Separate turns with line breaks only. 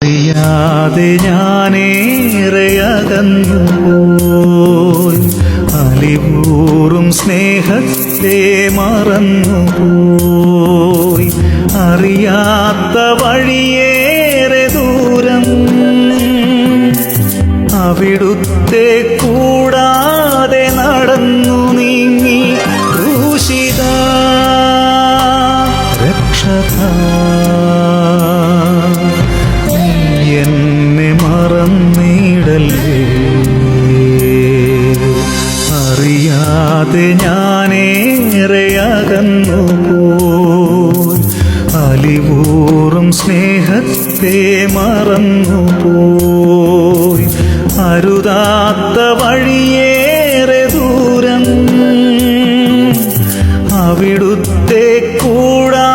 അറിയാതെ ഞാനേറെ അകന്നു പോയി അലിപൂറും സ്നേഹത്തെ മറന്നു പോയി അറിയാത്ത വഴിയേറെ ദൂരം അവിടുത്തെ കൂടാതെ നൽകേ അറിയാതെ ഞാനേറെയകന്നു പോയി അലിവൂറും സ്നേഹത്തെ മറന്നു പോയി അരുതാത്ത വഴിയേറെ ദൂരം അവിടുത്തെ കൂടാ